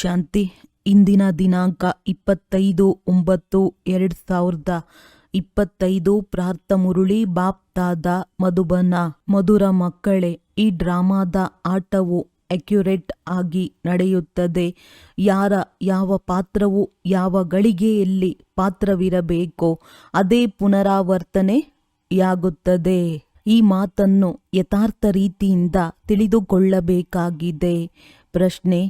ಶಾಂತಿ. ಇಂದಿನ ದಿನಾಂಕ ಇಪ್ಪತ್ತೈದು ಒಂಬತ್ತು ಎರಡು ಸಾವಿರದ ಇಪ್ಪತ್ತೈದು. ಪ್ರಾರ್ಥ ಮುರುಳಿ ಬಾಪ್ತಾದ ಮಧುಬನ, ಮಧುರ ಮಕ್ಕಳೇ, ಈ ಡ್ರಾಮಾದ ಆಟವು ಅಕ್ಯುರೇಟ್ ಆಗಿ ನಡೆಯುತ್ತದೆ. ಯಾರ ಯಾವ ಪಾತ್ರವು ಯಾವ ಗಳಿಗೆಯಲ್ಲಿ ಪಾತ್ರವಿರಬೇಕೋ ಅದೇ ಪುನರಾವರ್ತನೆಯಾಗುತ್ತದೆ ಈ ಮಾತನ್ನು ಯಥಾರ್ಥ ರೀತಿಯಿಂದ ತಿಳಿದುಕೊಳ್ಳಬೇಕಾಗಿದೆ. ಪ್ರಶ್ನೆ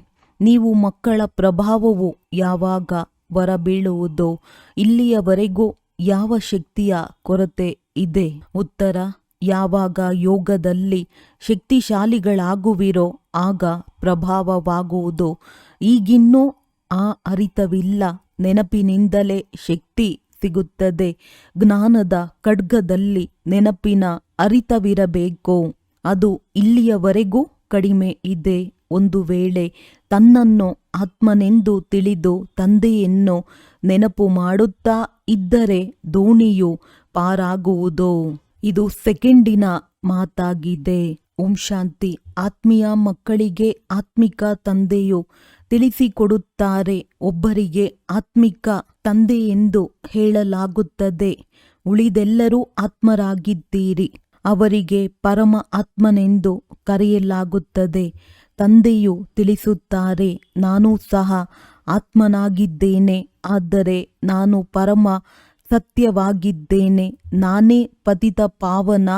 ನೀವು ಮಕ್ಕಳ ಪ್ರಭಾವವು ಯಾವಾಗ ಹೊರಬೀಳುವುದೋ ಇಲ್ಲಿಯವರೆಗೂ ಯಾವ ಶಕ್ತಿಯ ಕೊರತೆ ಇದೆ? ಉತ್ತರ, ಯಾವಾಗ ಯೋಗದಲ್ಲಿ ಶಕ್ತಿಶಾಲಿಗಳಾಗುವಿರೋ ಆಗ ಪ್ರಭಾವವಾಗುವುದು. ಈಗಿನ್ನೂ ಆ ಅರಿತವಿಲ್ಲ. ನೆನಪಿನಿಂದಲೇ ಶಕ್ತಿ ಸಿಗುತ್ತದೆ. ಜ್ಞಾನದ ಖಡ್ಗದಲ್ಲಿ ನೆನಪಿನ ಅರಿತವಿರಬೇಕು. ಅದು ಇಲ್ಲಿಯವರೆಗೂ ಕಡಿಮೆ ಇದೆ. ಒಂದು ವೇಳೆ ತನ್ನನ್ನು ಆತ್ಮನೆಂದು ತಿಳಿದು ತಂದೆಯನ್ನು ನೆನಪು ಮಾಡುತ್ತಾ ಇದ್ದರೆ ದೋಣಿಯು ಪಾರಾಗುವುದು? ಇದು ಸೆಕೆಂಡಿನ ಮಾತಾಗಿದೆ. ಓಂ ಶಾಂತಿ. ಆತ್ಮೀಯ ಮಕ್ಕಳಿಗೆ ಆತ್ಮಿಕ ತಂದೆಯು ತಿಳಿಸಿಕೊಡುತ್ತಾರೆ. ಒಬ್ಬರಿಗೆ ಆತ್ಮಿಕ ತಂದೆ ಎಂದು ಹೇಳಲಾಗುತ್ತದೆ. ಉಳಿದೆಲ್ಲರೂ ಆತ್ಮರಾಗಿದ್ದೀರಿ. ಅವರಿಗೆ ಪರಮ ಆತ್ಮನೆಂದು ಕರೆಯಲಾಗುತ್ತದೆ. ತಂದೆಯು ತಿಳಿಸುತ್ತಾರೆ, ನಾನು ಸಹ ಆತ್ಮನಾಗಿದ್ದೇನೆ, ಆದರೆ ನಾನು ಪರಮ ಸತ್ಯವಾಗಿದ್ದೇನೆ. ನಾನೇ ಪತಿತ ಪಾವನ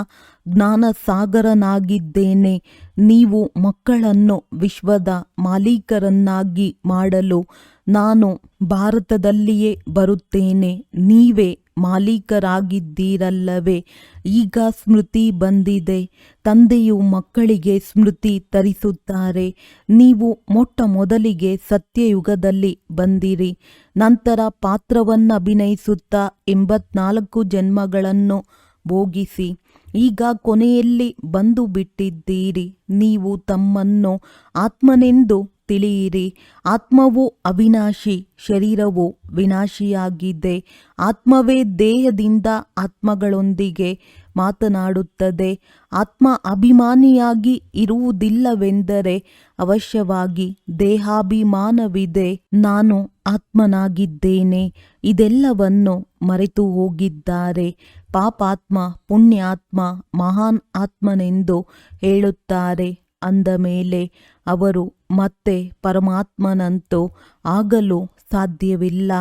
ಜ್ಞಾನಸಾಗರನಾಗಿದ್ದೇನೆ. ನೀವು ಮಕ್ಕಳನ್ನು ವಿಶ್ವದ ಮಾಲೀಕರನ್ನಾಗಿ ಮಾಡಲು ನಾನು ಭಾರತದಲ್ಲಿಯೇ ಬರುತ್ತೇನೆ. ನೀವೇ ಮಾಲೀಕರಾಗಿದ್ದೀರಲ್ಲವೇ? ಈಗ ಸ್ಮೃತಿ ಬಂದಿದೆ. ತಂದೆಯು ಮಕ್ಕಳಿಗೆ ಸ್ಮೃತಿ ತರಿಸುತ್ತಾರೆ. ನೀವು ಮೊಟ್ಟ ಮೊದಲಿಗೆ ಸತ್ಯಯುಗದಲ್ಲಿ ಬಂದಿರಿ. ನಂತರ ಪಾತ್ರವನ್ನು ಅಭಿನಯಿಸುತ್ತಾ ಎಂಬತ್ನಾಲ್ಕು ಜನ್ಮಗಳನ್ನು ಭೋಗಿಸಿ. ಈಗ ಕೊನೆಯಲ್ಲಿ ಬಂದು ಬಿಟ್ಟಿದ್ದೀರಿ. ನೀವು ತಮ್ಮನ್ನು ಆತ್ಮನೆಂದು ತಿಳಿಯಿರಿ. ಆತ್ಮವು ಅವಿನಾಶಿ, ಶರೀರವು ವಿನಾಶಿಯಾಗಿದೆ. ಆತ್ಮವೇ ದೇಹದಿಂದ ಆತ್ಮಗಳೊಂದಿಗೆ ಮಾತನಾಡುತ್ತದೆ. ಆತ್ಮ ಅಭಿಮಾನಿಯಾಗಿ ಇರುವುದಿಲ್ಲವೆಂದರೆ ಅವಶ್ಯವಾಗಿ ದೇಹಾಭಿಮಾನವಿದೆ. ನಾನು ಆತ್ಮನಾಗಿದ್ದೇನೆ. ಇದೆಲ್ಲವನ್ನು ಮರೆತು ಹೋಗಿದ್ದಾರೆ ಪಾಪಾತ್ಮ, ಪುಣ್ಯಾತ್ಮ, ಮಹಾನ್ ಆತ್ಮನೆಂದು ಹೇಳುತ್ತಾರೆ. ಅಂದ ಮೇಲೆ ಅವರು ಮತ್ತೆ ಪರಮಾತ್ಮನಂತೂ ಆಗಲು ಸಾಧ್ಯವಿಲ್ಲ.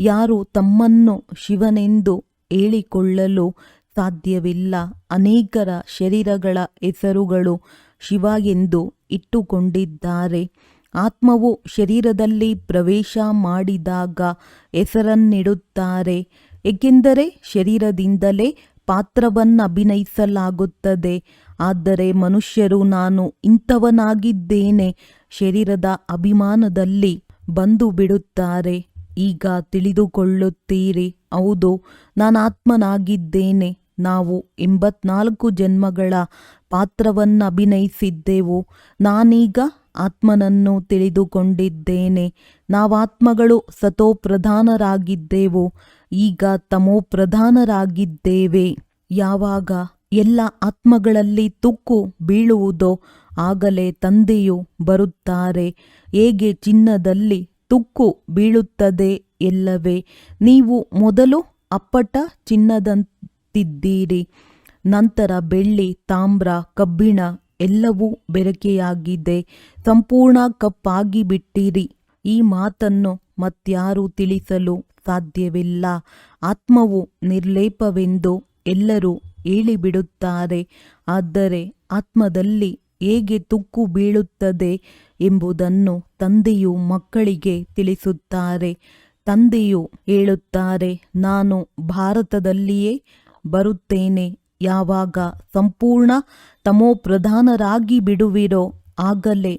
ಯಾರು ತಮ್ಮನ್ನು ಶಿವನೆಂದು ಹೇಳಿಕೊಳ್ಳಲು ಸಾಧ್ಯವಿಲ್ಲ. ಅನೇಕರ ಶರೀರಗಳ ಹೆಸರುಗಳು ಶಿವ ಎಂದು ಇಟ್ಟುಕೊಂಡಿದ್ದಾರೆ. ಆತ್ಮವು ಶರೀರದಲ್ಲಿ ಪ್ರವೇಶ ಮಾಡಿದಾಗ ಹೆಸರನ್ನಿಡುತ್ತಾರೆ. ಏಕೆಂದರೆ ಶರೀರದಿಂದಲೇ ಪಾತ್ರವನ್ನಭಿನಯಿಸಲಾಗುತ್ತದೆ. ಆದರೆ ಮನುಷ್ಯರು ನಾನು ಇಂಥವನಾಗಿದ್ದೇನೆ, ಶರೀರದ ಅಭಿಮಾನದಲ್ಲಿ ಬಂದು ಬಿಡುತ್ತಾರೆ. ಈಗ ತಿಳಿದುಕೊಳ್ಳುತ್ತೀರಿ, ಹೌದು, ನಾನು ಆತ್ಮನಾಗಿದ್ದೇನೆ. ನಾವು ಎಂಬತ್ನಾಲ್ಕು ಜನ್ಮಗಳ ಪಾತ್ರವನ್ನಭಿನಯಿಸಿದ್ದೆವು ನಾನೀಗ ಆತ್ಮನನ್ನು ತಿಳಿದುಕೊಂಡಿದ್ದೇನೆ. ನಾವಾತ್ಮಗಳು ಸತೋಪ್ರಧಾನರಾಗಿದ್ದೆವು. ಈಗ ತಮೋಪ್ರಧಾನರಾಗಿದ್ದೇವೆ. ಯಾವಾಗ? ಎಲ್ಲ ಆತ್ಮಗಳಲ್ಲಿ ತುಕ್ಕು ಬೀಳುವುದೋ ಆಗಲೇ ತಂದೆಯು ಬರುತ್ತಾರೆ. ಹೇಗೆ ಚಿನ್ನದಲ್ಲಿ ತುಕ್ಕು ಬೀಳುತ್ತದೆ ಎಲ್ಲವೇ? ನೀವು ಮೊದಲು ಅಪ್ಪಟ ಚಿನ್ನದಂತಿದ್ದೀರಿ, ನಂತರ ಬೆಳ್ಳಿ, ತಾಮ್ರ, ಕಬ್ಬಿಣ ಎಲ್ಲವೂ ಬೆರಕೆಯಾಗಿದೆ. ಸಂಪೂರ್ಣ ಕಪ್ಪಾಗಿ ಬಿಟ್ಟಿರಿ ಈ ಮಾತನ್ನು ಮತ್ಯಾರೂ ತಿಳಿಸಲು ಸಾಧ್ಯವಿಲ್ಲ. ಆತ್ಮವು ನಿರ್ಲೇಪವೆಂದು ಎಲ್ಲರೂ ಹೇಳಿಬಿಡುತ್ತಾರೆ ಆದರೆ ಆತ್ಮದಲ್ಲಿ ಹೇಗೆ ತುಕ್ಕು ಬೀಳುತ್ತದೆ ಎಂಬುದನ್ನು ತಂದೆಯು ಮಕ್ಕಳಿಗೆ ತಿಳಿಸುತ್ತಾರೆ. ತಂದೆಯು ಹೇಳುತ್ತಾರೆ, ನಾನು ಭಾರತದಲ್ಲಿಯೇ ಬರುತ್ತೇನೆ. ಯಾವಾಗ ಸಂಪೂರ್ಣ ತಮೋಪ್ರಧಾನರಾಗಿ ಬಿಡುವಿರೋ ಆಗಲೇ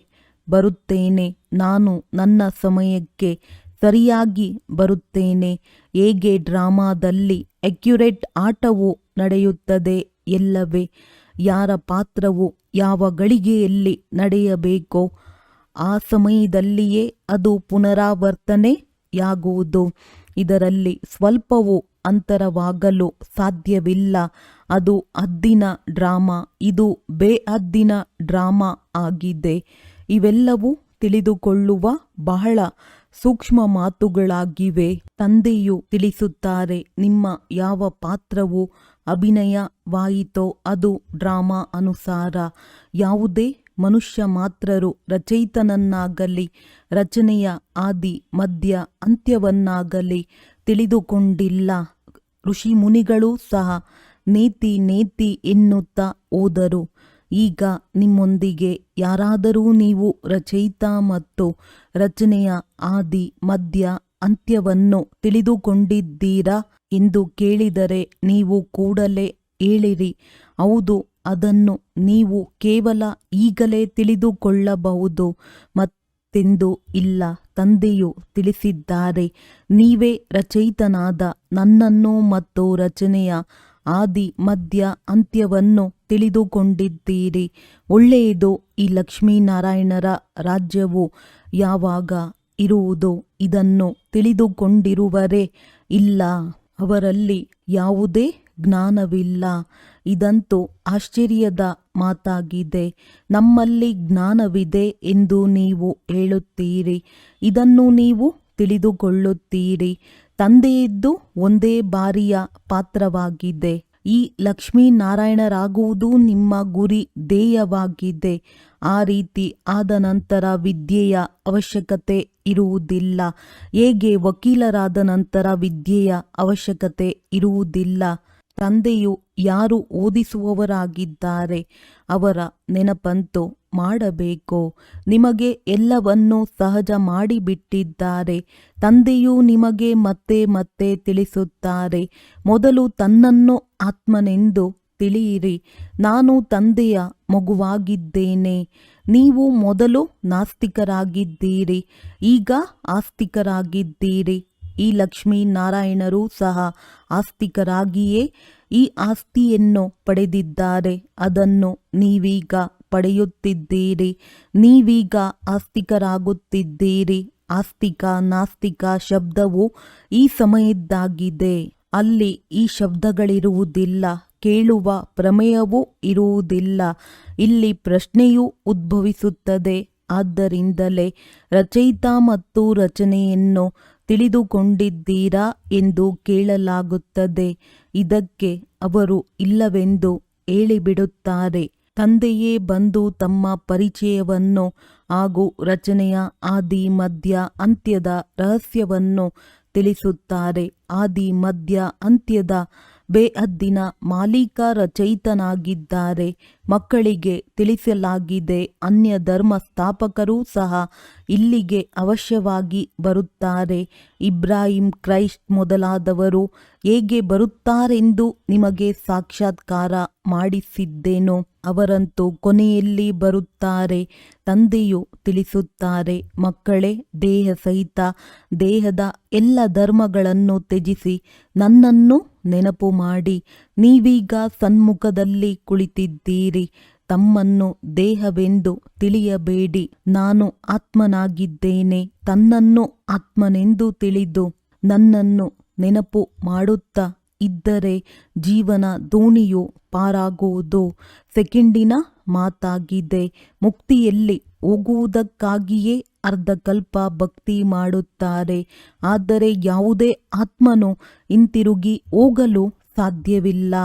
ಬರುತ್ತೇನೆ. ನಾನು ನನ್ನ ಸಮಯಕ್ಕೆ ಸರಿಯಾಗಿ ಬರುತ್ತೇನೆ. ಹೇಗೆ ಡ್ರಾಮಾದಲ್ಲಿ ಅಕ್ಯುರೇಟ್ ಆಟವು ನಡೆಯುತ್ತದೆ ಎಲ್ಲವೇ? ಯಾರ ಪಾತ್ರವು ಯಾವ ಗಳಿಗೆಯಲ್ಲಿ ನಡೆಯಬೇಕೋ, ಆ ಸಮಯದಲ್ಲಿಯೇ ಅದು ಪುನರಾವರ್ತನೆಯಾಗುವುದು ಇದರಲ್ಲಿ ಸ್ವಲ್ಪವೂ ಅಂತರವಾಗಲು ಸಾಧ್ಯವಿಲ್ಲ. ಅದು ಅದ್ದಿನ ಡ್ರಾಮಾ. ಇದು ಬೇಹದ್ದಿನ ಡ್ರಾಮಾ ಆಗಿದೆ. ಇವೆಲ್ಲವೂ ತಿಳಿದುಕೊಳ್ಳುವ ಬಹಳ ಸೂಕ್ಷ್ಮ ಮಾತುಗಳಾಗಿವೆ. ತಂದೆಯು ತಿಳಿಸುತ್ತಾರೆ, ನಿಮ್ಮ ಯಾವ ಪಾತ್ರವು ಅಭಿನಯವಾಯಿತೋ ಅದು, ಡ್ರಾಮಾ, ಅನುಸಾರ. ಯಾವುದೇ ಮನುಷ್ಯ ಮಾತ್ರರು ರಚಯಿತನನ್ನಾಗಲಿ, ರಚನೆಯ ಆದಿ ಮಧ್ಯ ಅಂತ್ಯವನ್ನಾಗಲಿ ತಿಳಿದುಕೊಂಡಿಲ್ಲ. ಋಷಿ ಮುನಿಗಳೂ ಸಹ ನೇತಿ ನೇತಿ ಎನ್ನುತ್ತಾ ಹೋದರು. ಈಗ ನಿಮ್ಮೊಂದಿಗೆ ಯಾರಾದರೂ ನೀವು ರಚಯಿತ ಮತ್ತು ರಚನೆಯ ಆದಿ ಮಧ್ಯ ಅಂತ್ಯವನ್ನು ತಿಳಿದುಕೊಂಡಿದ್ದೀರಾ? ಎಂದು ಕೇಳಿದರೆ ನೀವು ಕೂಡಲೇ ಹೇಳಿರಿ. ಹೌದು, ಅದನ್ನು ನೀವು ಕೇವಲ ಈಗಲೇ ತಿಳಿದುಕೊಳ್ಳಬಹುದು ಮತ್ತೆಂದು ಇಲ್ಲ, ತಂದೆಯು ತಿಳಿಸಿದ್ದಾರೆ. ನೀವೇ ರಚಯಿತನಾದ ನನ್ನನ್ನು ಮತ್ತು ರಚನೆಯ ಆದಿ ಮಧ್ಯ ಅಂತ್ಯವನ್ನು ತಿಳಿದುಕೊಂಡಿದ್ದೀರಿ. ಒಳ್ಳೆಯದು ಈ ಲಕ್ಷ್ಮೀನಾರಾಯಣರ ರಾಜ್ಯವು ಯಾವಾಗ ಇರುವುದು ಇದನ್ನು ತಿಳಿದುಕೊಂಡಿರುವರೇ ಇಲ್ಲ. ಅವರಲ್ಲಿ ಯಾವುದೇ ಜ್ಞಾನವಿಲ್ಲ. ಇದಂತೂ ಆಶ್ಚರ್ಯದ ಮಾತಾಗಿದೆ. ನಮ್ಮಲ್ಲಿ ಜ್ಞಾನವಿದೆ ಎಂದು ನೀವು ಹೇಳುತ್ತೀರಿ. ಇದನ್ನು ನೀವು ತಿಳಿದುಕೊಳ್ಳುತ್ತೀರಿ. ತಂದೆಯಿದ್ದು ಒಂದೇ ಬಾರಿಯ ಪಾತ್ರವಾಗಿದೆ. ಈ ಲಕ್ಷ್ಮೀನಾರಾಯಣರಾಗುವುದು ನಿಮ್ಮ ಗುರಿ, ಧ್ಯೇಯವಾಗಿದೆ. ಆ ರೀತಿ ಆದ ನಂತರ ವಿದ್ಯೆಯ ಅವಶ್ಯಕತೆ ಇರುವುದಿಲ್ಲ. ಹೇಗೆ ವಕೀಲರಾದ ನಂತರ ವಿದ್ಯೆಯ ಅವಶ್ಯಕತೆ ಇರುವುದಿಲ್ಲ. ತಂದೆಯು ಯಾರು ಓದಿಸುವವರಾಗಿದ್ದಾರೆ. ಅವರ ನೆನಪಂತು ಮಾಡಬೇಕು. ನಿಮಗೆ ಎಲ್ಲವನ್ನೂ ಸಹಜ ಮಾಡಿಬಿಟ್ಟಿದ್ದಾರೆ. ತಂದೆಯು ನಿಮಗೆ ಮತ್ತೆ ಮತ್ತೆ ತಿಳಿಸುತ್ತಾರೆ. ಮೊದಲು ತನ್ನನ್ನು ಆತ್ಮನೆಂದು ತಿಳಿಯಿರಿ. ನಾನು ತಂದೆಯ ಮಗುವಾಗಿದ್ದೇನೆ. ನೀವು ಮೊದಲು ನಾಸ್ತಿಕರಾಗಿದ್ದೀರಿ, ಈಗ ಆಸ್ತಿಕರಾಗಿದ್ದೀರಿ. ಈ ಲಕ್ಷ್ಮೀನಾರಾಯಣರು ಸಹ ಆಸ್ತಿಕರಾಗಿಯೇ ಈ ಆಸ್ತಿಯನ್ನು ಪಡೆದಿದ್ದಾರೆ. ಅದನ್ನು ನೀವೀಗ ಪಡೆಯುತ್ತಿದ್ದೀರಿ. ನೀವೀಗ ಆಸ್ತಿಕರಾಗುತ್ತಿದ್ದೀರಿ. ಆಸ್ತಿಕ ನಾಸ್ತಿಕ ಶಬ್ದವು ಈ ಸಮಯದ್ದಾಗಿದೆ. ಅಲ್ಲಿ ಈ ಶಬ್ದಗಳಿರುವುದಿಲ್ಲ. ಕೇಳುವ ಪ್ರಮೇಯವೂ ಇರುವುದಿಲ್ಲ. ಇಲ್ಲಿ ಪ್ರಶ್ನೆಯೂ ಉದ್ಭವಿಸುತ್ತದೆ. ಆದ್ದರಿಂದಲೇ ರಚಯಿತ ಮತ್ತು ರಚನೆಯನ್ನು ತಿಳಿದುಕೊಂಡಿದ್ದೀರಾ ಎಂದು ಕೇಳಲಾಗುತ್ತದೆ. ಇದಕ್ಕೆ ಅವರು ಇಲ್ಲವೆಂದು ಹೇಳಿಬಿಡುತ್ತಾರೆ. ತಂದೆಯೇ ಬಂದು ತಮ್ಮ ಪರಿಚಯವನ್ನು ಹಾಗೂ ರಚನೆಯ ಆದಿ ಮಧ್ಯ ಅಂತ್ಯದ ರಹಸ್ಯವನ್ನು ತಿಳಿಸುತ್ತಾರೆ. ಆದಿ ಮಧ್ಯ ಅಂತ್ಯದ ಬೇಹದ್ದಿನ ಮಾಲೀಕ ರಚಯಿತನಾಗಿದ್ದಾರೆ ಮಕ್ಕಳಿಗೆ ತಿಳಿಸಲಾಗಿದೆ, ಅನ್ಯ ಧರ್ಮ ಸ್ಥಾಪಕರೂ ಸಹ ಇಲ್ಲಿಗೆ ಅವಶ್ಯವಾಗಿ ಬರುತ್ತಾರೆ. ಇಬ್ರಾಹಿಂ ಕ್ರೈಸ್ಟ್ ಮೊದಲಾದವರು ಹೇಗೆ ಬರುತ್ತಾರೆಂದು ನಿಮಗೆ ಸಾಕ್ಷಾತ್ಕಾರ ಮಾಡಿಸಿದ್ದೇನೋ. ಅವರಂತೂ ಕೊನೆಯಲ್ಲಿ ಬರುತ್ತಾರೆ, ತಂದೆಯು ತಿಳಿಸುತ್ತಾರೆ, ಮಕ್ಕಳೇ, ದೇಹ ಸಹಿತ ದೇಹದ ಎಲ್ಲ ಧರ್ಮಗಳನ್ನು ತ್ಯಜಿಸಿ, ನನ್ನನ್ನು ನೆನಪು ಮಾಡಿ, ನೀವೀಗ ಸನ್ಮುಖದಲ್ಲಿ ಕುಳಿತಿದ್ದೀರಿ, ತಮ್ಮನ್ನು ದೇಹವೆಂದು ತಿಳಿಯಬೇಡಿ, ನಾನು ಆತ್ಮನಾಗಿದ್ದೇನೆ, ತನ್ನನ್ನು ಆತ್ಮನೆಂದು ತಿಳಿದು ನನ್ನನ್ನು ನೆನಪು ಮಾಡುತ್ತಾ ಇದ್ದರೆ ಜೀವನ ದೋಣಿಯು ಪಾರಾಗುವುದು. ಸೆಕೆಂಡಿನ ಮಾತಾಗಿದೆ. ಮುಕ್ತಿಯಲ್ಲಿ ಹೋಗುವುದಕ್ಕಾಗಿಯೇ ಅರ್ಧಕಲ್ಪ ಭಕ್ತಿ ಮಾಡುತ್ತಾರೆ. ಆದರೆ ಯಾವುದೇ ಆತ್ಮನು ಹಿಂತಿರುಗಿ ಹೋಗಲು ಸಾಧ್ಯವಿಲ್ಲ.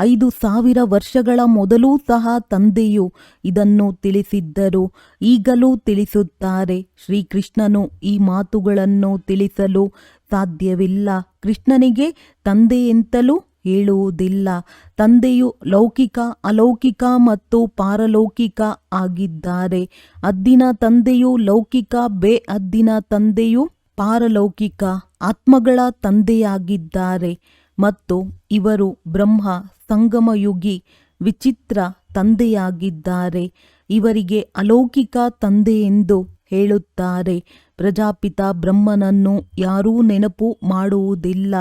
ಐದು ಸಾವಿರ ವರ್ಷಗಳ ಮೊದಲೂ ಸಹ ತಂದೆಯು ಇದನ್ನು ತಿಳಿಸಿದ್ದರು. ಈಗಲೂ ತಿಳಿಸುತ್ತಾರೆ. ಶ್ರೀಕೃಷ್ಣನು ಈ ಮಾತುಗಳನ್ನು ತಿಳಿಸಲು ಸಾಧ್ಯವಿಲ್ಲ. ಕೃಷ್ಣನಿಗೆ ತಂದೆಯೆಂತಲೂ ಹೇಳುವುದಿಲ್ಲ. ತಂದೆಯು ಲೌಕಿಕ, ಅಲೌಕಿಕ ಮತ್ತು ಪಾರಲೌಕಿಕ ಆಗಿದ್ದಾರೆ. ಅದ್ದಿನ ತಂದೆಯು ಲೌಕಿಕ, ಬೇ ಅದ್ದಿನ ತಂದೆಯು ಪಾರಲೌಕಿಕ, ಆತ್ಮಗಳ ತಂದೆಯಾಗಿದ್ದಾರೆ. ಮತ್ತು ಇವರು ಬ್ರಹ್ಮ, ಸಂಗಮಯುಗಿ, ವಿಚಿತ್ರ ತಂದೆಯಾಗಿದ್ದಾರೆ. ಇವರಿಗೆ ಅಲೌಕಿಕ ತಂದೆಯೆಂದು ಹೇಳುತ್ತಾರೆ. ಪ್ರಜಾಪಿತ ಬ್ರಹ್ಮನನ್ನು ಯಾರೂ ನೆನಪು ಮಾಡುವುದಿಲ್ಲ.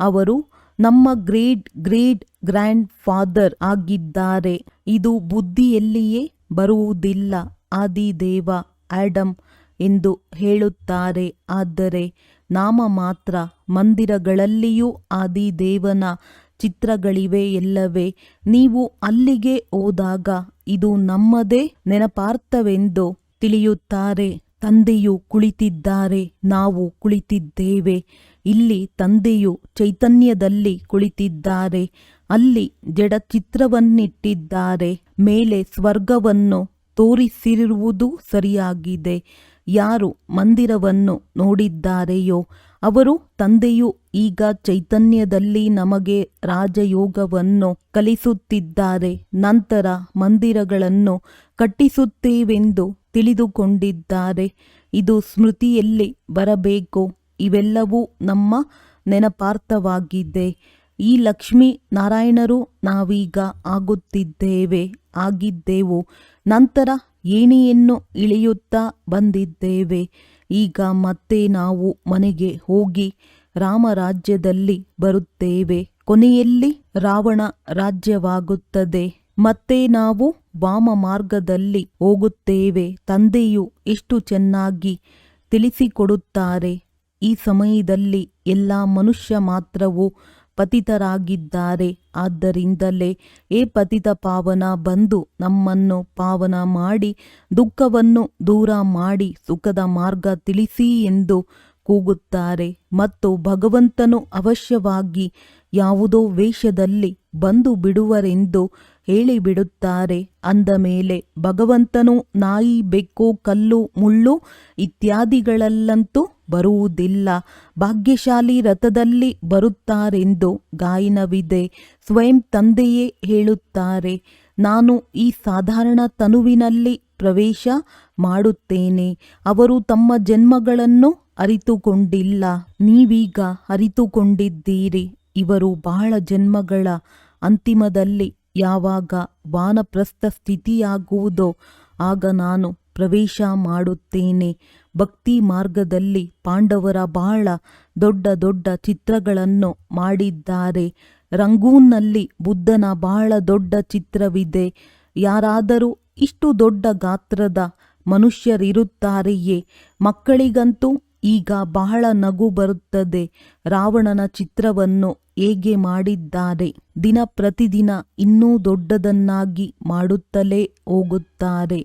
ಅವರು ನಮ್ಮ ಗ್ರೇಟ್ ಗ್ರೇಟ್ ಗ್ರ್ಯಾಂಡ್ ಫಾದರ್ ಆಗಿದ್ದಾರೆ. ಇದು ಬುದ್ಧಿಯಲ್ಲಿಯೇ ಬರುವುದಿಲ್ಲ. ಆದಿದೇವ ಆಡಮ್ ಎಂದು ಹೇಳುತ್ತಾರೆ. ಆದರೆ ನಾಮ ಮಾತ್ರ ಮಂದಿರಗಳಲ್ಲಿಯೂ ಆದಿದೇವನ ಚಿತ್ರಗಳಿವೆ ಎಲ್ಲವೇ. ನೀವು ಅಲ್ಲಿಗೆ ಹೋದಾಗ ಇದು ನಮ್ಮದೇ ನೆನಪಾರ್ಥವೆಂದು ತಿಳಿಯುತ್ತಾರೆ, ತಂದೆಯು ಕುಳಿತಿದ್ದಾರೆ, ನಾವು ಕುಳಿತಿದ್ದೇವೆ. ಇಲ್ಲಿ ತಂದೆಯು ಚೈತನ್ಯದಲ್ಲಿ ಕುಳಿತಿದ್ದಾರೆ, ಅಲ್ಲಿ ಜಡ ಚಿತ್ರವನ್ನಿಟ್ಟಿದ್ದಾರೆ ಮೇಲೆ ಸ್ವರ್ಗವನ್ನು ತೋರಿಸಿರುವುದು ಸರಿಯಾಗಿದೆ. ಯಾರು ಮಂದಿರವನ್ನು ನೋಡಿದ್ದಾರೆಯೋ, ಅವರು ತಂದೆಯು ಈಗ ಚೈತನ್ಯದಲ್ಲಿ ನಮಗೆ ರಾಜಯೋಗವನ್ನು ಕಲಿಸುತ್ತಿದ್ದಾರೆ, ನಂತರ ಮಂದಿರಗಳನ್ನು ಕಟ್ಟಿಸುತ್ತೇವೆಂದು ತಿಳಿದುಕೊಂಡಿದ್ದಾರೆ. ಇದು ಸ್ಮೃತಿಯಲ್ಲಿ ಬರಬೇಕು. ಇವೆಲ್ಲವೂ ನಮ್ಮ ನೆನಪಾರ್ಥವಾಗಿದೆ. ಈ ಲಕ್ಷ್ಮಿ ನಾರಾಯಣರು ನಾವೀಗ ಆಗುತ್ತಿದ್ದೇವೆ, ಆಗಿದ್ದೆವು. ನಂತರ ಏಣಿಯನ್ನು ಇಳಿಯುತ್ತಾ ಬಂದಿದ್ದೇವೆ. ಈಗ ಮತ್ತೆ ನಾವು ಮನೆಗೆ ಹೋಗಿ ರಾಮರಾಜ್ಯದಲ್ಲಿ ಬರುತ್ತೇವೆ. ಕೊನೆಯಲ್ಲಿ ರಾವಣ ರಾಜ್ಯವಾಗುತ್ತದೆ. ಮತ್ತೆ ನಾವು ವಾಮ ಮಾರ್ಗದಲ್ಲಿ ಹೋಗುತ್ತೇವೆ. ತಂದೆಯು ಎಷ್ಟು ಚೆನ್ನಾಗಿ ತಿಳಿಸಿಕೊಡುತ್ತಾರೆ. ಈ ಸಮಯದಲ್ಲಿ ಎಲ್ಲ ಮನುಷ್ಯ ಮಾತ್ರವು ಪತಿತರಾಗಿದ್ದಾರೆ. ಆದ್ದರಿಂದಲೇ ಏ ಪತಿತ ಪಾವನ, ಬಂದು ನಮ್ಮನ್ನು ಪಾವನ ಮಾಡಿ, ದುಃಖವನ್ನು ದೂರ ಮಾಡಿ, ಸುಖದ ಮಾರ್ಗ ತಿಳಿಸಿ ಎಂದು ಕೂಗುತ್ತಾರೆ. ಮತ್ತು ಭಗವಂತನು ಅವಶ್ಯವಾಗಿ ಯಾವುದೋ ವೇಷದಲ್ಲಿ ಬಂದು ಬಿಡುವರೆಂದು ಹೇಳಿಬಿಡುತ್ತಾರೆ. ಅಂದ ಮೇಲೆ, ಭಗವಂತನು ನಾಯಿ, ಬೆಕ್ಕು, ಕಲ್ಲು, ಮುಳ್ಳು ಇತ್ಯಾದಿಗಳಲ್ಲಂತೂ ಬರುವುದಿಲ್ಲ. ಭಾಗ್ಯಶಾಲಿ ರಥದಲ್ಲಿ ಬರುತ್ತಾರೆಂದು ಗಾಯನವಿದೆ. ಸ್ವಯಂ ತಂದೆಯೇ ಹೇಳುತ್ತಾರೆ, ನಾನು ಈ ಸಾಧಾರಣ ತನುವಿನಲ್ಲಿ ಪ್ರವೇಶ ಮಾಡುತ್ತೇನೆ. ಅವರು ತಮ್ಮ ಜನ್ಮಗಳನ್ನು ಅರಿತುಕೊಂಡಿಲ್ಲ. ನೀವೀಗ ಅರಿತುಕೊಂಡಿದ್ದೀರಿ. ಇವರು ಬಹಳ ಜನ್ಮಗಳ ಅಂತಿಮದಲ್ಲಿ ಯಾವಾಗ ವಾನಪ್ರಸ್ಥ ಸ್ಥಿತಿಯಾಗುವುದೋ ಆಗ ನಾನು ಪ್ರವೇಶ ಮಾಡುತ್ತೇನೆ. ಭಕ್ತಿ ಮಾರ್ಗದಲ್ಲಿ ಪಾಂಡವರ ಬಹಳ ದೊಡ್ಡ ದೊಡ್ಡ ಚಿತ್ರಗಳನ್ನು ಮಾಡಿದ್ದಾರೆ. ರಂಗೂನ್ನಲ್ಲಿ ಬುದ್ಧನ ಬಹಳ ದೊಡ್ಡ ಚಿತ್ರವಿದೆ. ಯಾರಾದರೂ ಇಷ್ಟು ದೊಡ್ಡ ಗಾತ್ರದ ಮನುಷ್ಯರಿರುತ್ತಾರೆಯೇ? ಮಕ್ಕಳಿಗಂತೂ ಈಗ ಬಹಳ ನಗು ಬರುತ್ತದೆ. ರಾವಣನ ಚಿತ್ರವನ್ನು ಹೇಗೆ ಮಾಡಿದ್ದಾರೆ? ದಿನ ಪ್ರತಿದಿನ ಇನ್ನೂ ದೊಡ್ಡದನ್ನಾಗಿ ಮಾಡುತ್ತಲೇ ಹೋಗುತ್ತಾರೆ.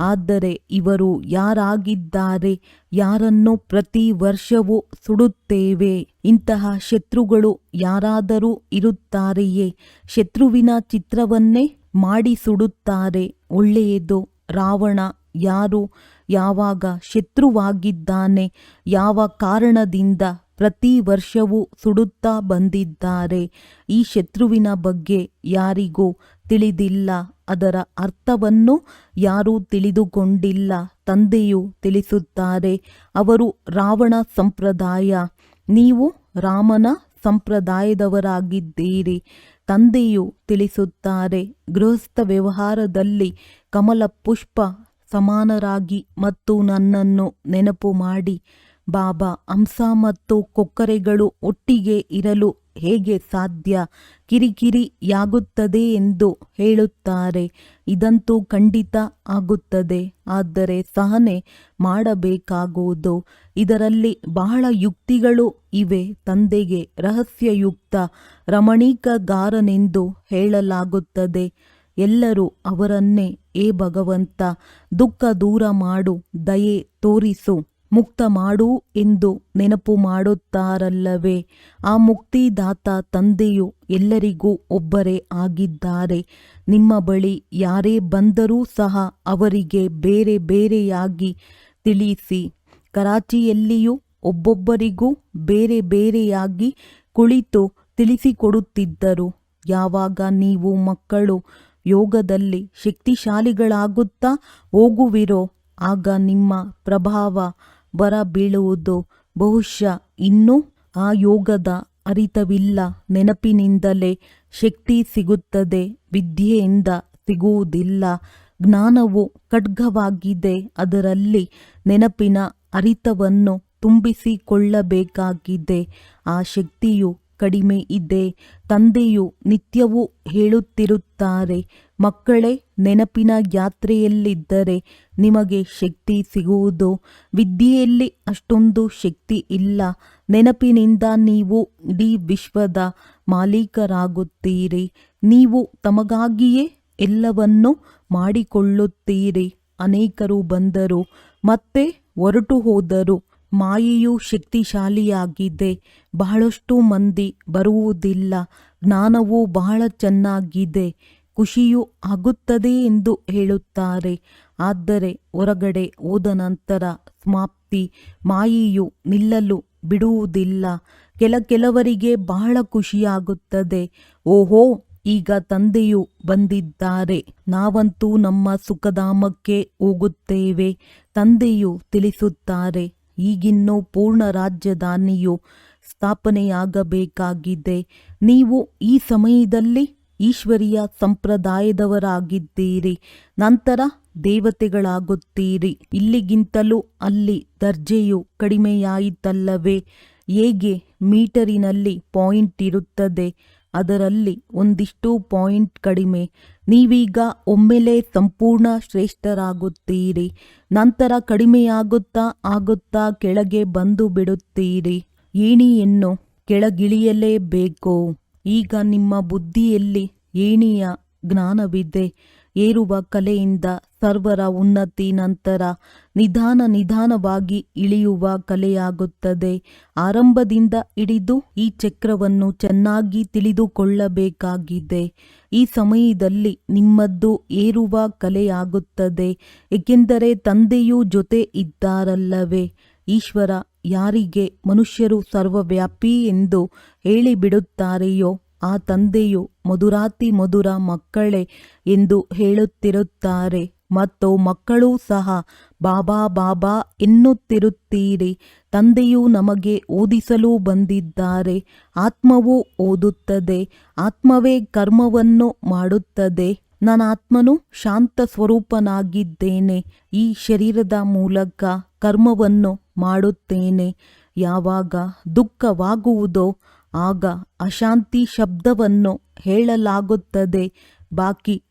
ಆದರೆ ಇವರು ಯಾರಾಗಿದ್ದಾರೆ? ಯಾರನ್ನು ಪ್ರತಿ ವರ್ಷವೂ ಸುಡುತ್ತೇವೆ? ಇಂತಹ ಶತ್ರುಗಳು ಯಾರಾದರೂ ಇರುತ್ತಾರೆಯೇ? ಶತ್ರುವಿನ ಚಿತ್ರವನ್ನೇ ಮಾಡಿ ಸುಡುತ್ತಾರೆ. ಒಳ್ಳೆಯದು. ರಾವಣ ಯಾರು? ಯಾವಾಗ ಶತ್ರುವಾಗಿದ್ದಾನೆ? ಯಾವ ಕಾರಣದಿಂದ ಪ್ರತಿ ವರ್ಷವೂ ಸುಡುತ್ತಾ ಬಂದಿದ್ದಾರೆ. ಈ ಶತ್ರುವಿನ ಬಗ್ಗೆ ಯಾರಿಗೂ ತಿಳಿದಿಲ್ಲ. ಅದರ ಅರ್ಥವನ್ನು ಯಾರೂ ತಿಳಿದುಕೊಂಡಿಲ್ಲ. ತಂದೆಯು ತಿಳಿಸುತ್ತಾರೆ, ಅವರು ರಾವಣ ಸಂಪ್ರದಾಯ. ನೀವು ರಾಮನ ಸಂಪ್ರದಾಯದವರಾಗಿದ್ದೀರಿ. ತಂದೆಯು ತಿಳಿಸುತ್ತಾರೆ, ಗೃಹಸ್ಥ ವ್ಯವಹಾರದಲ್ಲಿ ಕಮಲ ಪುಷ್ಪ ಸಮಾನರಾಗಿ ಮತ್ತು ನನ್ನನ್ನು ನೆನಪು ಮಾಡಿ. ಬಾಬಾ ಹಂಸ ಮತ್ತು ಕೊಕ್ಕರೆಗಳು ಒಟ್ಟಿಗೆ ಇರಲು ಹೇಗೆ ಸಾಧ್ಯ? ಕಿರಿಕಿರಿಯಾಗುತ್ತದೆ ಎಂದು ಹೇಳುತ್ತಾರೆ. ಇದಂತೂ ಖಂಡಿತ ಆಗುತ್ತದೆ. ಆದರೆ ಸಹನೆ ಮಾಡಬೇಕಾಗುವುದು. ಇದರಲ್ಲಿ ಬಹಳ ಯುಕ್ತಿಗಳು ಇವೆ. ತಂದೆಗೆ ರಹಸ್ಯಯುಕ್ತ ರಮಣೀಕಗಾರನೆಂದು ಹೇಳಲಾಗುತ್ತದೆ. ಎಲ್ಲರೂ ಅವರನ್ನೇ, ಏ ಭಗವಂತ, ದುಃಖ ದೂರ ಮಾಡು, ದಯೆ ತೋರಿಸು. ಮುಕ್ತ ಮಾಡು ಎಂದು ನೆನಪು ಮಾಡುತ್ತಾರಲ್ಲವೇ. ಆ ಮುಕ್ತಿದಾತ ತಂದೆಯು ಎಲ್ಲರಿಗೂ ಒಬ್ಬರೇ ಆಗಿದ್ದಾರೆ. ನಿಮ್ಮ ಬಳಿ ಯಾರೇ ಬಂದರೂ ಸಹ ಅವರಿಗೆ ಬೇರೆ ಬೇರೆಯಾಗಿ ತಿಳಿಸಿ. ಕರಾಚಿಯಲ್ಲಿಯೂ ಒಬ್ಬೊಬ್ಬರಿಗೂ ಬೇರೆ ಬೇರೆಯಾಗಿ ಕುಳಿತು ತಿಳಿಸಿಕೊಡುತ್ತಿದ್ದರು. ಯಾವಾಗ ನೀವು ಮಕ್ಕಳು ಯೋಗದಲ್ಲಿ ಶಕ್ತಿಶಾಲಿಗಳಾಗುತ್ತಾ ಹೋಗುವಿರೋ, ಆಗ ನಿಮ್ಮ ಪ್ರಭಾವ ಬರ ಬೀಳುವುದು ಬಹುಶಃ ಇನ್ನೂ ಆ ಯೋಗದ ಅರಿತವಿಲ್ಲ. ನೆನಪಿನಿಂದಲೇ ಶಕ್ತಿ ಸಿಗುತ್ತದೆ, ವಿದ್ಯೆಯಿಂದ ಸಿಗುವುದಿಲ್ಲ. ಜ್ಞಾನವು ಖಡ್ಗವಾಗಿದೆ, ಅದರಲ್ಲಿ ನೆನಪಿನ ಅರಿತವನ್ನು ತುಂಬಿಸಿಕೊಳ್ಳಬೇಕಾಗಿದೆ. ಆ ಶಕ್ತಿಯು ಕಡಿಮೆ ಇದೆ. ತಂದೆಯು ನಿತ್ಯವೂ ಹೇಳುತ್ತಿರುತ್ತಾರೆ, ಮಕ್ಕಳೇ, ನೆನಪಿನ ಯಾತ್ರೆಯಲ್ಲಿದ್ದರೆ ನಿಮಗೆ ಶಕ್ತಿ ಸಿಗುವುದು. ವಿದ್ಯೆಯಲ್ಲಿ ಅಷ್ಟೊಂದು ಶಕ್ತಿ ಇಲ್ಲ. ನೆನಪಿನಿಂದ ನೀವು ಇಡೀ ವಿಶ್ವದ ಮಾಲೀಕರಾಗುತ್ತೀರಿ. ನೀವು ತಮಗಾಗಿಯೇ ಎಲ್ಲವನ್ನೂ ಮಾಡಿಕೊಳ್ಳುತ್ತೀರಿ. ಅನೇಕರು ಬಂದರು, ಮತ್ತೆ ಹೊರಟು ಹೋದರು ಮಾಯೆಯು ಶಕ್ತಿಶಾಲಿಯಾಗಿದೆ. ಬಹಳಷ್ಟು ಮಂದಿ ಬರುವುದಿಲ್ಲ. ಜ್ಞಾನವು ಬಹಳ ಚೆನ್ನಾಗಿದೆ. ಖುಷಿಯು ಆಗುತ್ತದೆ ಎಂದು ಹೇಳುತ್ತಾರೆ. ಆದರೆ ಹೊರಗಡೆ ಹೋದ ನಂತರ ಸಮಾಪ್ತಿ. ಮಾಯೆಯು ನಿಲ್ಲಲು ಬಿಡುವುದಿಲ್ಲ. ಕೆಲ ಕೆಲವರಿಗೆ ಬಹಳ ಖುಷಿಯಾಗುತ್ತದೆ. ಓಹೋ, ಈಗ ತಂದೆಯು ಬಂದಿದ್ದಾರೆ. ನಾವಂತೂ ನಮ್ಮ ಸುಖಧಾಮಕ್ಕೆ ಹೋಗುತ್ತೇವೆ, ತಂದೆಯು ತಿಳಿಸುತ್ತಾರೆ. ಈಗಿನ್ನೂ ಪೂರ್ಣ ರಾಜಧಾನಿಯು ಸ್ಥಾಪನೆಯಾಗಬೇಕಾಗಿದೆ. ನೀವು ಈ ಸಮಯದಲ್ಲಿ ಈಶ್ವರಿಯ ಸಂಪ್ರದಾಯದವರಾಗಿದ್ದೀರಿ. ನಂತರ ದೇವತೆಗಳಾಗುತ್ತೀರಿ. ಇಲ್ಲಿಗಿಂತಲೂ ಅಲ್ಲಿ ದರ್ಜೆಯು ಕಡಿಮೆಯಾಯಿತಲ್ಲವೇ? ಹೇಗೆ ಮೀಟರಿನಲ್ಲಿ ಪಾಯಿಂಟ್ ಇರುತ್ತದೆ? ಅದರಲ್ಲಿ ಒಂದಿಷ್ಟು ಪಾಯಿಂಟ್ ಕಡಿಮೆ. ನೀವೀಗ ಒಮ್ಮೆಲೆ ಸಂಪೂರ್ಣ ಶ್ರೇಷ್ಠರಾಗುತ್ತೀರಿ. ನಂತರ ಕಡಿಮೆಯಾಗುತ್ತಾ ಆಗುತ್ತಾ ಕೆಳಗೆ ಬಂದು ಬಿಡುತ್ತೀರಿ. ಏಣಿಯನ್ನು ಕೆಳಗಿಳಿಯಲೇಬೇಕು ಈಗ ನಿಮ್ಮ ಬುದ್ಧಿಯಲ್ಲಿ ಏಣಿಯ ಜ್ಞಾನವಿದೆ. ಏರುವ ಕಲೆಯಿಂದ ಸರ್ವರ ಉನ್ನತಿ ನಂತರ ನಿಧಾನ ನಿಧಾನವಾಗಿ ಇಳಿಯುವ ಕಲೆಯಾಗುತ್ತದೆ. ಆರಂಭದಿಂದ ಹಿಡಿದು ಈ ಚಕ್ರವನ್ನು ಚೆನ್ನಾಗಿ ತಿಳಿದುಕೊಳ್ಳಬೇಕಾಗಿದೆ. ಈ ಸಮಯದಲ್ಲಿ ನಿಮ್ಮದ್ದು ಏರುವ ಕಲೆಯಾಗುತ್ತದೆ, ಏಕೆಂದರೆ ತಂದೆಯೂ ಜೊತೆ ಇದ್ದಾರಲ್ಲವೇ? ಈಶ್ವರ, ಯಾರಿಗೆ ಮನುಷ್ಯರು ಸರ್ವವ್ಯಾಪಿ ಎಂದು ಹೇಳಿಬಿಡುತ್ತಾರೆಯೋ? ಆ ತಂದೆಯು ಮಧುರಾತಿ ಮಧುರ ಮಕ್ಕಳೇ ಎಂದು ಹೇಳುತ್ತಿರುತ್ತಾರೆ. ಮತ್ತು ಮಕ್ಕಳೂ ಸಹ, ಬಾಬಾ ಬಾಬಾ, ಎನ್ನುತ್ತಿರುತ್ತೀರಿ. ತಂದೆಯು ನಮಗೆ ಓದಿಸಲು ಬಂದಿದ್ದಾರೆ. ಆತ್ಮವು ಓದುತ್ತದೆ. ಆತ್ಮವೇ ಕರ್ಮವನ್ನು ಮಾಡುತ್ತದೆ. ನನ್ನ ಆತ್ಮನು ಶಾಂತ ಸ್ವರೂಪನಾಗಿದ್ದೇನೆ. ಈ ಶರೀರದ ಮೂಲಕ ಕರ್ಮವನ್ನು ಮಾಡುತ್ತೇನೆ. ಯಾವಾಗ ದುಃಖವಾಗುವುದೋ ಆಗ ಅಶಾಂತಿ ಶಬ್ದವನ್ನು ಹೇಳಲಾಗುತ್ತದೆ. ಬಾಕಿ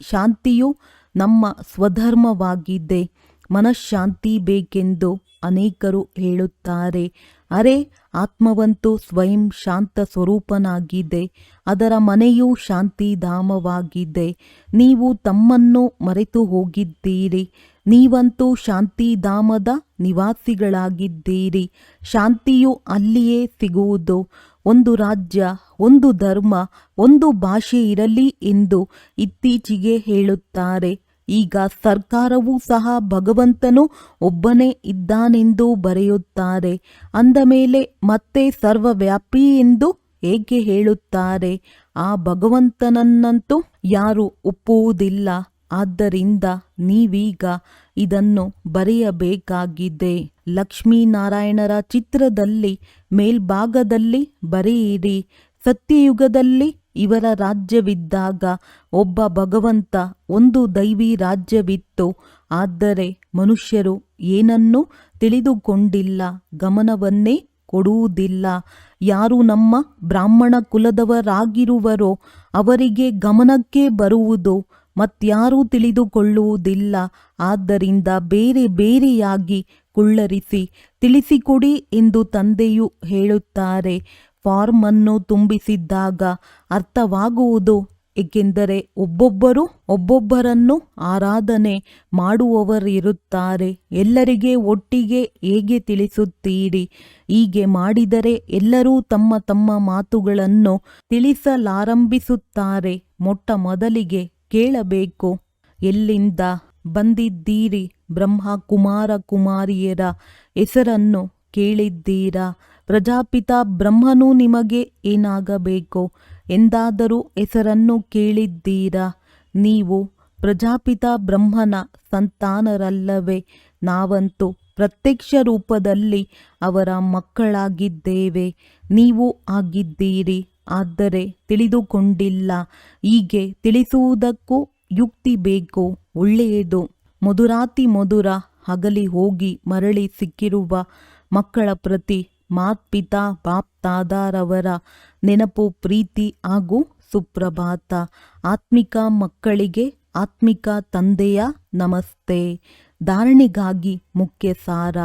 ಶಾಂತಿಯು ನಮ್ಮ ಸ್ವಧರ್ಮವಾಗಿದೆ. ಮನಃಶಾಂತಿ ಬೇಕೆಂದು ಅನೇಕರು ಹೇಳುತ್ತಾರೆ. ಅರೆ, ಆತ್ಮವಂತೂ ಸ್ವಯಂ ಶಾಂತ ಸ್ವರೂಪನಾಗಿದೆ. ಅದರ ಮನೆಯೂ ಶಾಂತಿಧಾಮವಾಗಿದೆ. ನೀವು ತಮ್ಮನ್ನು ಮರೆತು ಹೋಗಿದ್ದೀರಿ. ನೀವಂತೂ ಶಾಂತಿಧಾಮದ ನಿವಾಸಿಗಳಾಗಿದ್ದೀರಿ. ಶಾಂತಿಯು ಅಲ್ಲಿಯೇ ಸಿಗುವುದು. ಒಂದು ರಾಜ್ಯ, ಒಂದು ಧರ್ಮ, ಒಂದು ಭಾಷೆ ಇರಲಿ ಎಂದು ಇತ್ತೀಚೆಗೆ ಹೇಳುತ್ತಾರೆ. ಈಗ ಸರ್ಕಾರವೂ ಸಹ ಭಗವಂತನು ಒಬ್ಬನೇ ಇದ್ದಾನೆಂದು ಬರೆಯುತ್ತಾರೆ. ಅಂದ ಮೇಲೆ ಮತ್ತೆ ಸರ್ವವ್ಯಾಪಿ ಎಂದು ಏಕೆ ಹೇಳುತ್ತಾರೆ? ಆ ಭಗವಂತನನ್ನಂತೂ ಯಾರು ಒಪ್ಪುವುದಿಲ್ಲ. ಆದ್ದರಿಂದ ನೀವೀಗ ಇದನ್ನು ಬರೆಯಬೇಕಾಗಿದೆ. ಲಕ್ಷ್ಮೀನಾರಾಯಣರ ಚಿತ್ರದಲ್ಲಿ ಮೇಲ್ಭಾಗದಲ್ಲಿ ಬರೆಯಿರಿ. ಸತ್ಯಯುಗದಲ್ಲಿ ಇವರ ರಾಜ್ಯವಿದ್ದಾಗ ಒಬ್ಬ ಭಗವಂತ ಒಂದು ದೈವಿ ರಾಜ್ಯವಿತ್ತು. ಆದರೆ ಮನುಷ್ಯರು ಏನನ್ನೂ ತಿಳಿದುಕೊಂಡಿಲ್ಲ, ಗಮನವನ್ನೇ ಕೊಡುವುದಿಲ್ಲ. ಯಾರು ನಮ್ಮ ಬ್ರಾಹ್ಮಣ ಕುಲದವರಾಗಿರುವರೋ ಅವರಿಗೆ ಗಮನಕ್ಕೆ ಬರುವುದು ಮತ್ಯಾರೂ ತಿಳಿದುಕೊಳ್ಳುವುದಿಲ್ಲ. ಆದ್ದರಿಂದ ಬೇರೆ ಬೇರೆಯಾಗಿ ಕುಳ್ಳರಿಸಿ, ತಿಳಿಸಿಕೊಡಿ ಎಂದು ತಂದೆಯು ಹೇಳುತ್ತಾರೆ. ಫಾರ್ಮ್ ಅನ್ನು ತುಂಬಿಸಿದ್ದಾಗ ಅರ್ಥವಾಗುವುದು ಏಕೆಂದರೆ ಒಬ್ಬೊಬ್ಬರು ಒಬ್ಬೊಬ್ಬರನ್ನು ಆರಾಧನೆ ಮಾಡುವವರಿರುತ್ತಾರೆ. ಎಲ್ಲರಿಗೆ ಒಟ್ಟಿಗೆ ಹೇಗೆ ತಿಳಿಸುತ್ತೀರಿ? ಹೀಗೆ ಮಾಡಿದರೆ ಎಲ್ಲರೂ ತಮ್ಮ ತಮ್ಮ ಮಾತುಗಳನ್ನು ತಿಳಿಸಲಾರಂಭಿಸುತ್ತಾರೆ. ಮೊಟ್ಟ ಮೊದಲಿಗೆ ಕೇಳಬೇಕು. ಎಲ್ಲಿಂದ ಬಂದಿದ್ದೀರಿ ಬ್ರಹ್ಮ ಕುಮಾರ ಕುಮಾರಿಯರ ಹೆಸರನ್ನು ಕೇಳಿದ್ದೀರಾ? ಪ್ರಜಾಪಿತ ಬ್ರಹ್ಮನು ನಿಮಗೆ ಏನಾಗಬೇಕು? ಎಂದಾದರೂ ಹೆಸರನ್ನು ಕೇಳಿದ್ದೀರಾ? ನೀವು ಪ್ರಜಾಪಿತ ಬ್ರಹ್ಮನ ಸಂತಾನರಲ್ಲವೇ? ನಾವಂತೂ ಪ್ರತ್ಯಕ್ಷ ರೂಪದಲ್ಲಿ ಅವರ ಮಕ್ಕಳಾಗಿದ್ದೇವೆ. ನೀವು ಆಗಿದ್ದೀರಿ. ಆದರೆ ತಿಳಿದುಕೊಂಡಿಲ್ಲ. ಹೀಗೆ ತಿಳಿಸುವುದಕ್ಕೂ ಯುಕ್ತಿ ಬೇಕು, ಒಳ್ಳೆಯದು. ಮಧುರಾತಿ ಮಧುರ ಹಗಲಿ ಹೋಗಿ ಮರಳಿ ಸಿಕ್ಕಿರುವ ಮಕ್ಕಳ ಪ್ರತಿ ಮಾತ್ಪಿತಾ, ಬಾಪ್ತಾದಾರವರ ನೆನಪು ಪ್ರೀತಿ ಹಾಗೂ ಸುಪ್ರಭಾತ. ಆತ್ಮಿಕ ಮಕ್ಕಳಿಗೆ ಆತ್ಮಿಕ ತಂದೆಯ ನಮಸ್ತೆ. ಧಾರಣೆಗಾಗಿ ಮುಖ್ಯ ಸಾರ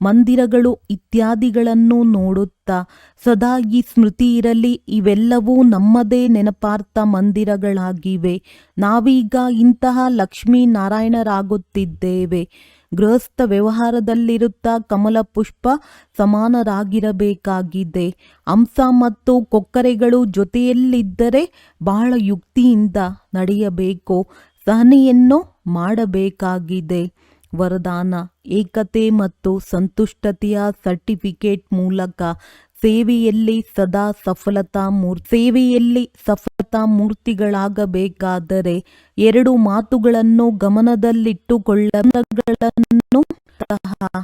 ಮಂದಿರಗಳು ಇತ್ಯಾದಿಗಳನ್ನು ನೋಡುತ್ತಾ ಸದಾ ಈ ಸ್ಮೃತಿ ಇರಲಿ, ಇವೆಲ್ಲವೂ ನಮ್ಮದೇ ನೆನಪಾರ್ಥ ಮಂದಿರಗಳಾಗಿವೆ. ನಾವೀಗ ಇಂತಹ ಲಕ್ಷ್ಮೀನಾರಾಯಣರಾಗುತ್ತಿದ್ದೇವೆ ಗೃಹಸ್ಥ ವ್ಯವಹಾರದಲ್ಲಿರುತ್ತಾ ಕಮಲ ಪುಷ್ಪ ಸಮಾನರಾಗಿರಬೇಕಾಗಿದೆ. ಹಂಸ ಮತ್ತು ಕೊಕ್ಕರೆಗಳು ಜೊತೆಯಲ್ಲಿದ್ದರೆ ಬಹಳ ಯುಕ್ತಿಯಿಂದ ನಡೆಯಬೇಕು. ಸಹನೆಯನ್ನು ಮಾಡಬೇಕಾಗಿದೆ. ವರದಾನ, ಏಕತೆ ಮತ್ತು ಸಂತುಷ್ಟತೆಯ ಸರ್ಟಿಫಿಕೇಟ್ ಮೂಲಕ ಸೇವೆಯಲ್ಲಿ ಸದಾ ಸಫಲತಾ ಮೂರ್, ಸೇವೆಯಲ್ಲಿ ಸಫಲತಾ ಮೂರ್ತಿಗಳಾಗಬೇಕಾದರೆ ಎರಡು ಮಾತುಗಳನ್ನು ಗಮನದಲ್ಲಿಟ್ಟುಕೊಳ್ಳಗಳನ್ನು ಸಹ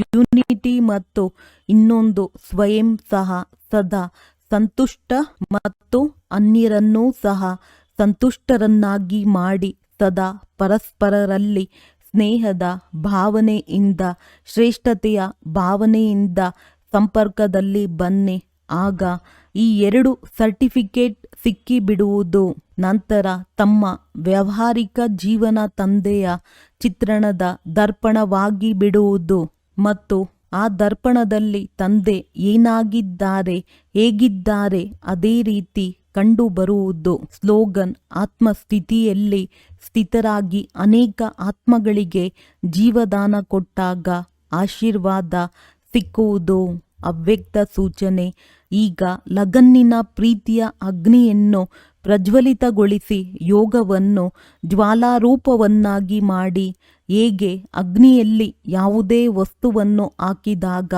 ಯೂನಿಟಿ ಮತ್ತು ಇನ್ನೊಂದು ಸ್ವಯಂ ಸಹ ಸದಾ ಸಂತುಷ್ಟ ಮತ್ತು ಅನ್ಯರನ್ನೂ ಸಹ ಸಂತುಷ್ಟರನ್ನಾಗಿ ಮಾಡಿ ಸದಾ ಪರಸ್ಪರರಲ್ಲಿ ಸ್ನೇಹದ ಭಾವನೆಯಿಂದ, ಶ್ರೇಷ್ಠತೆಯ ಭಾವನೆಯಿಂದ ಸಂಪರ್ಕದಲ್ಲಿ ಬನ್ನಿ. ಆಗ ಈ ಎರಡು ಸರ್ಟಿಫಿಕೇಟ್ ಸಿಕ್ಕಿಬಿಡುವುದು ನಂತರ ತಮ್ಮ ವ್ಯಾವಹಾರಿಕ ಜೀವನ ತಂದೆಯ ಚಿತ್ರಣದ ದರ್ಪಣವಾಗಿ ಬಿಡುವುದು ಮತ್ತು ಆ ದರ್ಪಣದಲ್ಲಿ ತಂದೆ ಏನಾಗಿದ್ದಾರೆ, ಹೇಗಿದ್ದಾರೆ, ಅದೇ ರೀತಿ ಕಂಡುಬರುವುದು ಸ್ಲೋಗನ್, ಆತ್ಮಸ್ಥಿತಿಯಲ್ಲಿ ಸ್ಥಿತರಾಗಿ ಅನೇಕ ಆತ್ಮಗಳಿಗೆ ಜೀವದಾನ ಕೊಟ್ಟಾಗ ಆಶೀರ್ವಾದ ಸಿಕ್ಕುವುದು. ಅವ್ಯಕ್ತ ಸೂಚನೆ, ಈಗ ಲಗನ್ನಿನ ಪ್ರೀತಿಯ ಅಗ್ನಿಯನ್ನು ಪ್ರಜ್ವಲಿತಗೊಳಿಸಿ ಯೋಗವನ್ನು ಜ್ವಾಲಾರೂಪವನ್ನಾಗಿ ಮಾಡಿ, ಹೇಗೆ ಅಗ್ನಿಯಲ್ಲಿ ಯಾವುದೇ ವಸ್ತುವನ್ನು ಹಾಕಿದಾಗ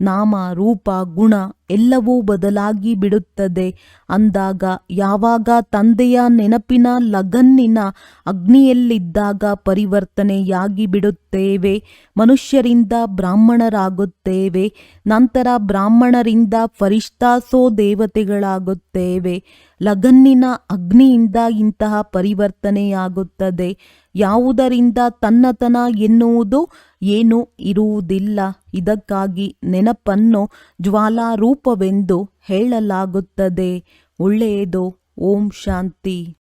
ನಾಮ, ರೂಪ, ಗುಣ ಎಲ್ಲವೂ ಬದಲಾಗಿ ಬಿಡುತ್ತದೆ. ಅಂದಾಗ ಯಾವಾಗ ತಂದೆಯ ನೆನಪಿನ ಲಗನ್ನಿನ ಅಗ್ನಿಯಲ್ಲಿದ್ದಾಗ ಪರಿವರ್ತನೆಯಾಗಿ ಬಿಡುತ್ತೇವೆ. ಮನುಷ್ಯರಿಂದ ಬ್ರಾಹ್ಮಣರಾಗುತ್ತೇವೆ. ನಂತರ ಬ್ರಾಹ್ಮಣರಿಂದ ಫರಿಷ್ಠಾಸೋ ದೇವತೆಗಳಾಗುತ್ತೇವೆ. ಲಗನ್ನಿನ ಅಗ್ನಿಯಿಂದ ಇಂತಹ ಪರಿವರ್ತನೆಯಾಗುತ್ತದೆ. ಯಾವುದರಿಂದ ತನ್ನತನ ಎನ್ನುವುದು ಏನೂ ಇರುವುದಿಲ್ಲ. ಇದಕ್ಕಾಗಿ ನೆನಪನ್ನು ಜ್ವಾಲಾರೂಪವೆಂದು ಹೇಳಲಾಗುತ್ತದೆ. ಒಳ್ಳೆಯದು. ಓಂ ಶಾಂತಿ.